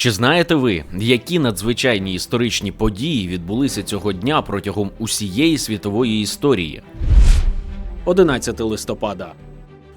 Чи знаєте ви, які надзвичайні історичні події відбулися цього дня протягом усієї світової історії? 11 листопада.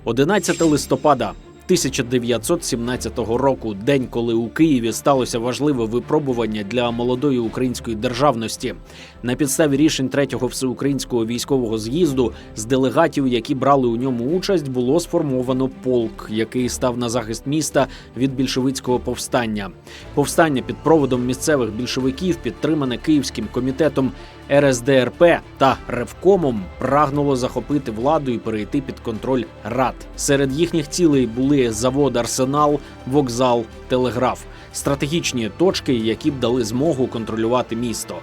11 листопада 1917 року, день, коли у Києві сталося важливе випробування для молодої української державності. На підставі рішень третього всеукраїнського військового з'їзду з делегатів, які брали у ньому участь, було сформовано полк, який став на захист міста від більшовицького повстання. Повстання під проводом місцевих більшовиків, підтримане Київським комітетом РСДРП та Ревкомом прагнуло захопити владу і перейти під контроль рад. Серед їхніх цілей були завод Арсенал, вокзал, телеграф, стратегічні точки, які б дали змогу контролювати місто.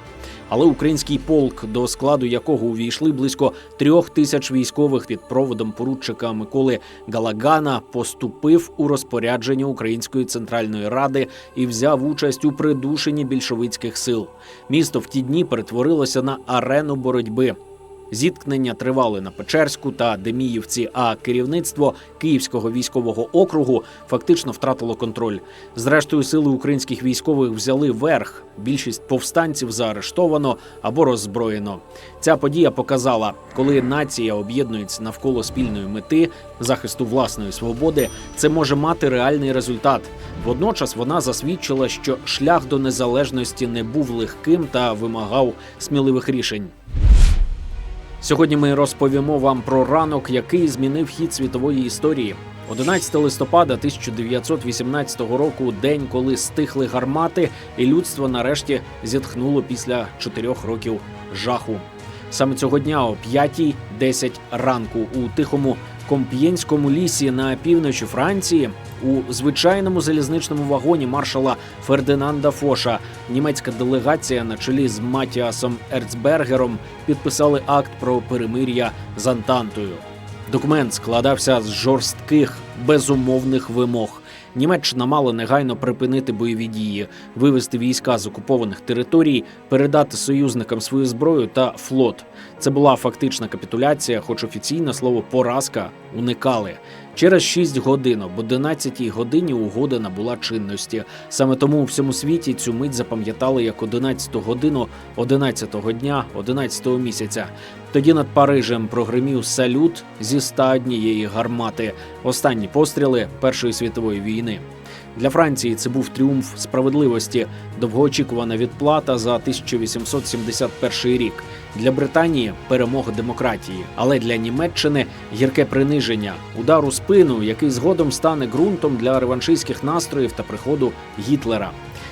Але український полк, до складу якого увійшли близько трьох тисяч військових під проводом поручика Миколи Галагана, поступив у розпорядження Української центральної ради і взяв участь у придушенні більшовицьких сил. Місто в ті дні перетворилося на арену боротьби. Зіткнення тривали на Печерську та Деміївці, а керівництво Київського військового округу фактично втратило контроль. Зрештою, сили українських військових взяли верх. Більшість повстанців заарештовано або роззброєно. Ця подія показала, коли нація об'єднується навколо спільної мети захисту власної свободи, це може мати реальний результат. Водночас вона засвідчила, що шлях до незалежності не був легким та вимагав сміливих рішень. Сьогодні ми розповімо вам про ранок, який змінив хід світової історії. 11 листопада 1918 року, день, коли стихли гармати, і людство нарешті зітхнуло після чотирьох років жаху. Саме цього дня о 5.10 ранку у тихому Комп'єнському лісі на півночі Франції у звичайному залізничному вагоні маршала Фердинанда Фоша німецька делегація на чолі з Матіасом Ерцбергером підписали акт про перемир'я з Антантою. Документ складався з жорстких безумовних вимог. Німеччина мала негайно припинити бойові дії, вивести війська з окупованих територій, передати союзникам свою зброю та флот. Це була фактична капітуляція, хоч офіційне слово поразка уникали. Через 6 годин об 11 годині угода набула чинності. Саме тому у всьому світі цю мить запам'ятали як 11 годину 11-го дня 11-го місяця. Тоді над Парижем прогримів салют зі 101 гармати. Останні постріли Першої світової війни. Для Франції це був тріумф справедливості, довгоочікувана відплата за 1871 рік. Для Британії перемога демократії, але для Німеччини гірке приниження, удар у спину, який згодом стане ґрунтом для реваншистських настроїв та приходу Гітлера.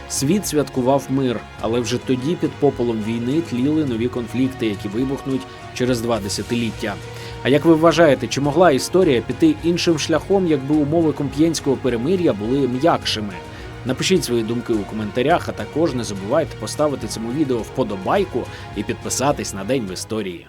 Світ святкував мир, але вже тоді під пополом війни тліли нові конфлікти, які вибухнуть через два десятиліття. А як ви вважаєте, чи могла історія піти іншим шляхом, якби умови комп'єнського перемир'я були м'якшими? Напишіть свої думки у коментарях, а також не забувайте поставити цьому відео вподобайку і підписатись на день в історії.